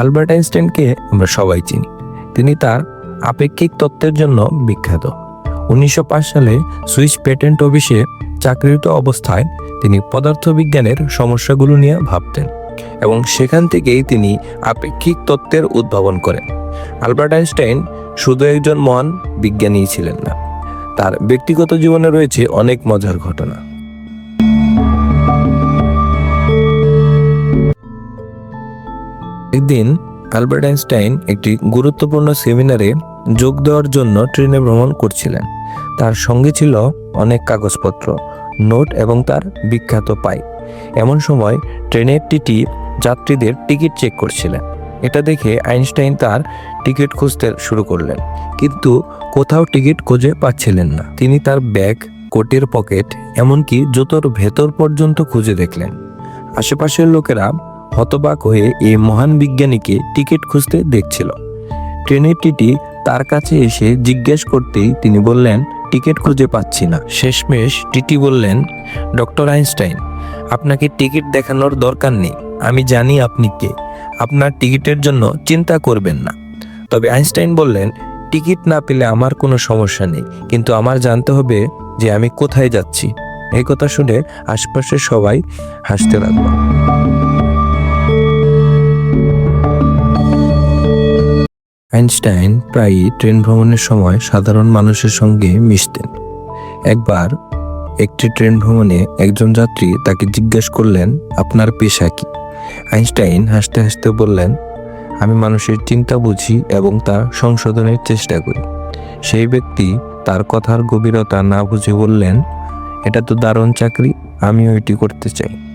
Albert আইনস্টাইনকে আমরা সবাই চিনি। তিনি তার আপেক্ষিক তত্ত্বের জন্য বিখ্যাত। উনিশশো পাঁচ সালে সুইস পেটেন্ট অফিসে চাকরিরত অবস্থায় তিনি পদার্থবিজ্ঞানের সমস্যাগুলো নিয়ে ভাবতেন এবং সেখান থেকেই তিনি আপেক্ষিক তত্ত্বের উদ্ভাবন করেন। আলবার্ট আইনস্টাইন শুধু একজন মহান বিজ্ঞানীই ছিলেন না, তার ব্যক্তিগত জীবনে রয়েছে অনেক মজার ঘটনা। একদিন আলবার্ট আইনস্টাইন একটি গুরুত্বপূর্ণ সেমিনারে যোগ দেওয়ার জন্য ট্রেনে ভ্রমণ করছিলেন। তার সঙ্গে ছিল অনেক কাগজপত্র, নোট এবং তার বিখ্যাত পাই। এমন সময় ট্রেনের টিটি যাত্রীদের টিকিট চেক করছিলেন। এটা দেখে আইনস্টাইন তার টিকিট খুঁজতে শুরু করলেন, কিন্তু কোথাও টিকিট খুঁজে পাচ্ছিলেন না। তিনি তার ব্যাগ, কোটের পকেট, এমনকি জুতোর ভেতর পর্যন্ত খুঁজে দেখলেন। আশেপাশের লোকেরা হতবাক হয়ে এই মহান বিজ্ঞানীকে টিকিট খুঁজতে দেখছিল। ট্রেনের টিটি তার কাছে এসে জিজ্ঞেস করতেই তিনি বললেন, টিকিট খুঁজে পাচ্ছি না। শেষমেশ টিটি বললেন, ডক্টর আইনস্টাইন, আপনাকে টিকিট দেখানোর দরকার নেই। আমি জানি আপনি কে। আপনার টিকিটের জন্য চিন্তা করবেন না। তবে আইনস্টাইন বললেন, টিকিট না পেলে আমার কোনো সমস্যা নেই। কিন্তু আমার জানতে হবে যে আমি কোথায় যাচ্ছি। এই কথা শুনে আশপাশের সবাই হাসতে লাগল। আইনস্টাইন প্রায়ই ট্রেন ভ্রমণের সময় সাধারণ মানুষের সঙ্গে মিশতেন। একবার একটি ট্রেন ভ্রমণে একজন যাত্রী তাকে জিজ্ঞেস করলেন, আপনার পেশা কি? আইনস্টাইন হাসতে হাসতে বললেন, আমি মানুষের চিন্তা বুঝি এবং তা সংশোধনের চেষ্টা করি। সেই ব্যক্তি তার কথার গভীরতা না বুঝে বললেন, এটা তো দারুণ চাকরি, আমিও এটি করতে চাই।